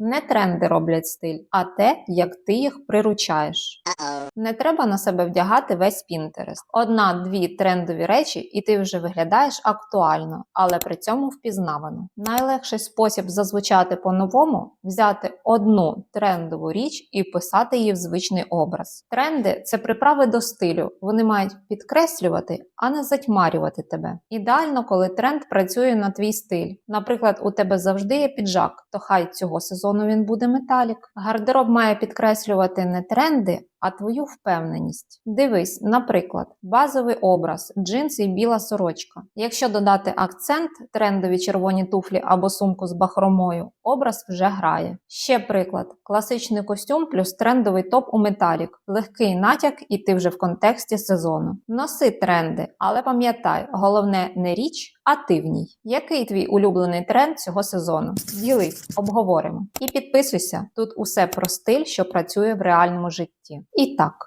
Не тренди роблять стиль, а те, як ти їх приручаєш. Не треба на себе вдягати весь Пінтерест. Одна-дві трендові речі, і ти вже виглядаєш актуально, але при цьому впізнавано. Найлегший спосіб зазвучати по-новому взяти одну трендову річ і вписати її в звичний образ. Тренди це приправи до стилю. Вони мають підкреслювати, а не затьмарювати тебе. Ідеально, коли тренд працює на твій стиль. Наприклад, у тебе завжди є піджак, то хай цього сезону він буде металік. Гардероб має підкреслювати не тренди, а твою впевненість. Дивись, наприклад, базовий образ, джинси і біла сорочка. Якщо додати акцент, трендові червоні туфлі або сумку з бахромою, образ вже грає. Ще приклад: класичний костюм плюс трендовий топ у металік, легкий натяк, і ти вже в контексті сезону. Носи тренди, але пам'ятай, головне не річ, а ти в ній. Який твій улюблений тренд цього сезону? Ділись, обговоримо. І підписуйся, тут усе про стиль, що працює в реальному житті. І так.